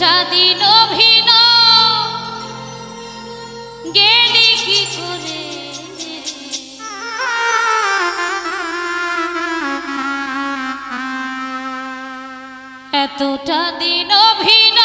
একটা দিন অভিন গেলি কি করে? এতটা দিন অভিন